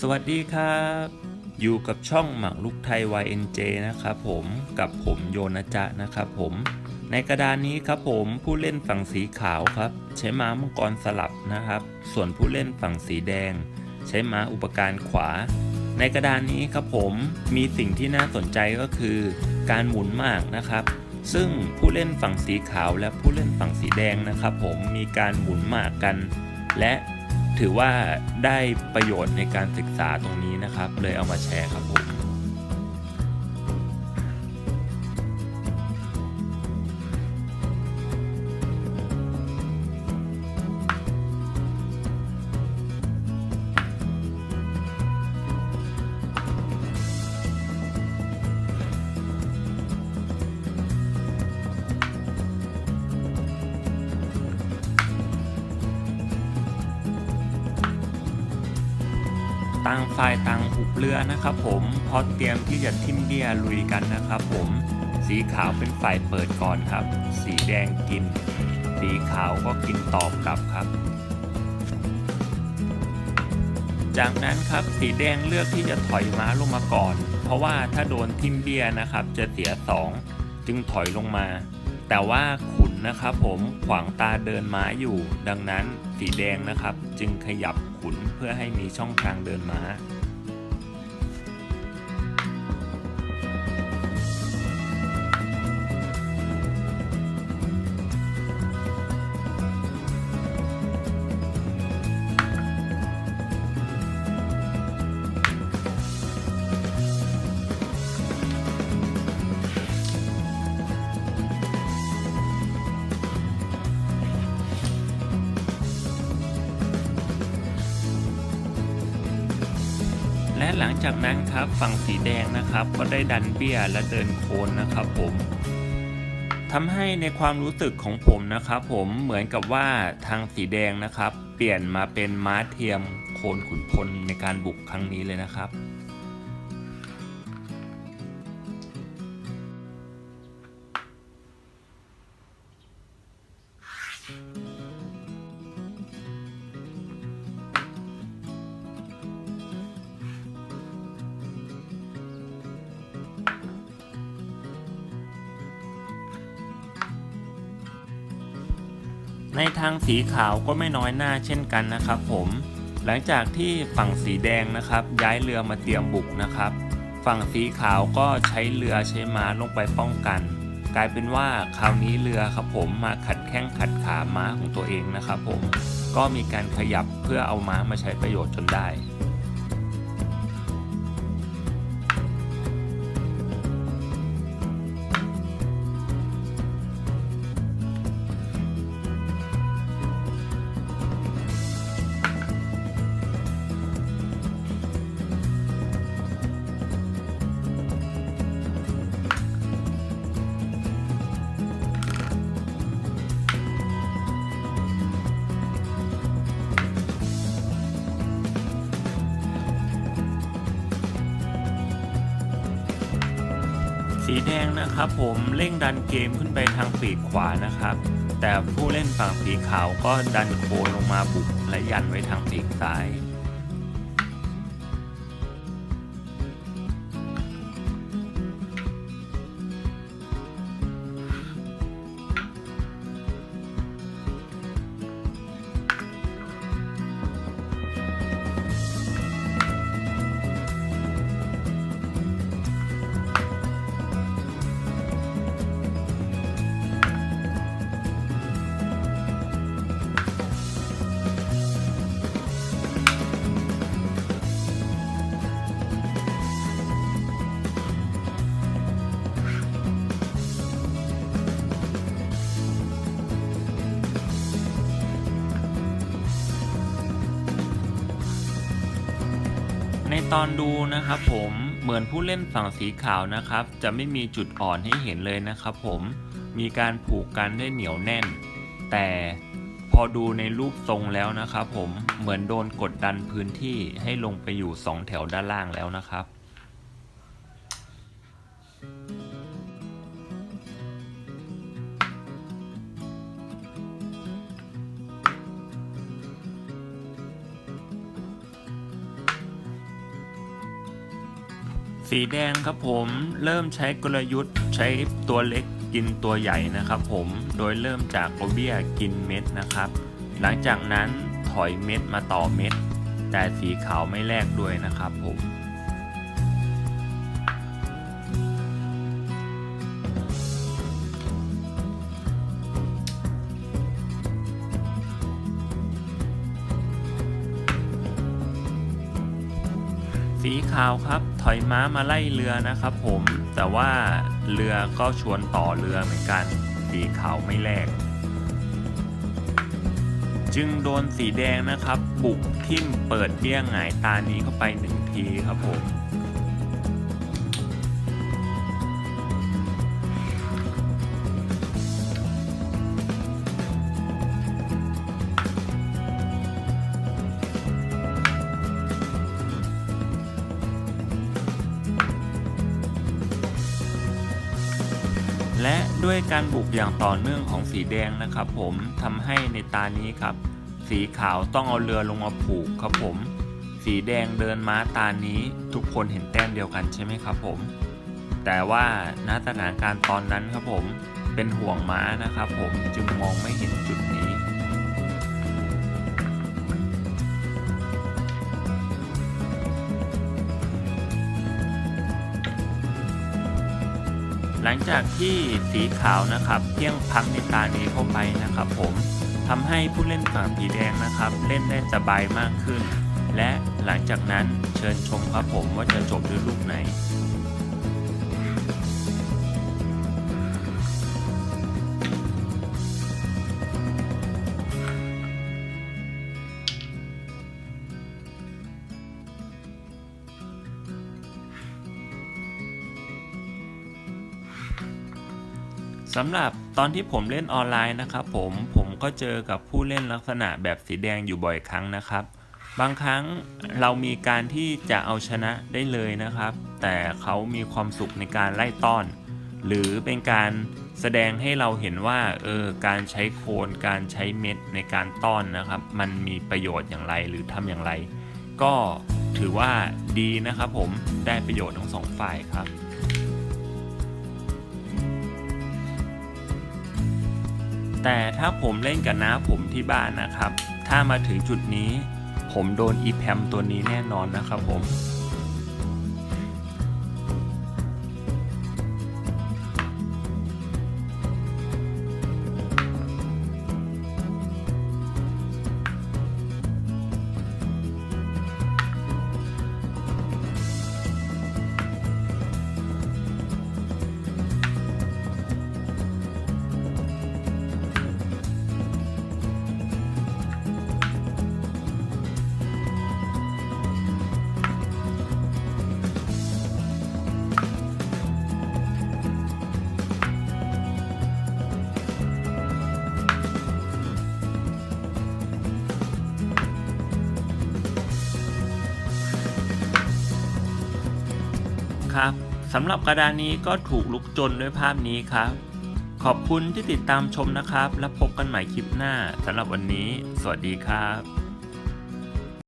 สวัสดีครับ อยู่กับช่องหมักลุกไทย YNJ นะครับผมกับผมโยนาจะนะครับผม ในกระดานนี้ครับผมผู้เล่นฝั่งสีขาวครับ ใช้ม้ามังกรสลับนะครับ ส่วนผู้เล่นฝั่งสีแดง ใช้ม้าอุปการขวา ในกระดานนี้ครับผมมีสิ่งที่น่าสนใจก็คือ การหมุนหมากนะครับ ซึ่งผู้เล่นฝั่งสีขาวและผู้เล่นฝั่งสีแดงนะครับ ผมมีการหมุนหมากกัน และ ถือว่าได้ประโยชน์ในการศึกษาตรงนี้นะครับ เลยเอามาแชร์ครับ ต่างฝ่ายต่างหุบเรือนะครับผมเพอเตรียมที่จะทิมเดียลุยกันนะครับผมสีขาวเป็นฝ่ายเปิดก่อนครับ สีแดงกิน สีขาวก็กินตอบกลับครับ จากนั้นครับสีแดงเลือกที่จะถอยม้าลงมาก่อน เพราะว่าถ้าโดนทิมเบียนะครับจะเสียสองจึงถอยลงมา แต่ว่าขุ นะครับผมขวางตาเดินม้าอยู่ ดังนั้นสีแดงนะครับ จึงขยับขุนเพื่อให้มีช่องทางเดินม้า หลังจากนั้นครับฝั่งสีแดงนะครับ ก็ได้ดันเบี้ยและเดินโคนนะครับผมทำให้ในความรู้สึกของผมนะครับ ผมเหมือนกับว่าทางสีแดงนะครับ เปลี่ยนมาเป็นม้าเทียมโคนขุนพลในการบุกครั้งนี้เลยนะครับ ในทางสีขาวก็ไม่น้อยหน้าเช่นกันนะครับผม หลังจากที่ฝั่งสีแดงนะครับ ย้ายเรือมาเตรียมบุกนะครับ ฝั่งสีขาวก็ใช้เรือใช้ม้าลงไปป้องกัน กลายเป็นว่าคราวนี้เรือครับผมมาขัดแข้งขัดขาม้าของตัวเองนะครับผมก็มีการขยับเพื่อเอาม้ามาใช้ประโยชน์จนได้ สีแดงนะครับผมเร่งดันเกมขึ้นไปทางปีกขวานะครับ แต่ผู้เล่นฝั่งสีขาวก็ดันโคลงมาบุกและยันไว้ทางปีกซ้าย ตอนดูนะครับผมเหมือนผู้เล่นฝั่งสีขาวนะครับ จะไม่มีจุดอ่อนให้เห็นเลยนะครับผมมีการผูกกันได้เหนียวแน่น แต่พอดูในรูปทรงแล้วนะครับผมเหมือนโดนกดดันพื้นที่ให้ลงไปอยู่ 2 แถวด้านล่างแล้วนะครับ สีแดงครับผมเริ่มใช้กลยุทธ์ใช้ตัวเล็กกินตัวใหญ่นะครับผมโดยเริ่มจากโอเบียกินเม็ดนะครับ หลังจากนั้นถอยเม็ดมาต่อเม็ด แต่สีขาวไม่แลกด้วยนะครับผม สีขาวครับ ถอยม้ามาไล่เรือนะครับผม แต่ว่าเรือก็ชวนต่อเรือเหมือนกัน สีขาวไม่แลกจึงโดนสีแดงนะครับ บุกทิ่มเปิดเบี้ยงหงายตานี้เข้าไปหนึ่งทีครับผม และด้วยการบุกอย่างต่อเนื่องของสีแดงนะครับผมทำให้ในตานี้ครับ สีขาวต้องเอาเรือลงมาผูกครับผม สีแดงเดินม้าตานี้ทุกคนเห็นแต้มเดียวกันใช่ไหมครับผม แต่ว่าณสถานการณ์ตอนนั้นครับผมเป็นห่วงม้านะครับผมจึงมองไม่เห็น หลังจากที่สีขาวนะครับเพียงพักในตานี้เข้าไปนะครับผมทำให้ผู้เล่นฝั่งสีแดงนะครับ เล่นได้สบายมากขึ้น และหลังจากนั้นเชิญชมครับผมว่าจะจบด้วยลูกไหน สำหรับตอนที่ผมเล่นออนไลน์นะครับผมผมก็เจอกับผู้เล่นลักษณะแบบสีแดงอยู่บ่อยครั้งนะครับ บางครั้งเรามีการที่จะเอาชนะได้เลยนะครับ แต่เขามีความสุขในการไล่ต้อน หรือเป็นการแสดงให้เราเห็นว่าเออการใช้โคนการใช้เม็ดในการต้อนนะครับ มันมีประโยชน์อย่างไรหรือทำอย่างไร ก็ถือว่าดีนะครับผมได้ประโยชน์ทั้งสองฝ่ายครับ แต่ถ้าผมเล่นกับน้าผมที่บ้านนะครับ ถ้ามาถึงจุดนี้ ผมโดนอีแพมตัวนี้แน่นอนนะครับผม ครับสำหรับกระดานนี้ก็ถูกลุกจนด้วยภาพนี้ครับ ขอบคุณที่ติดตามชมนะครับ และพบกันใหม่คลิปหน้าสำหรับวันนี้ สวัสดีครับ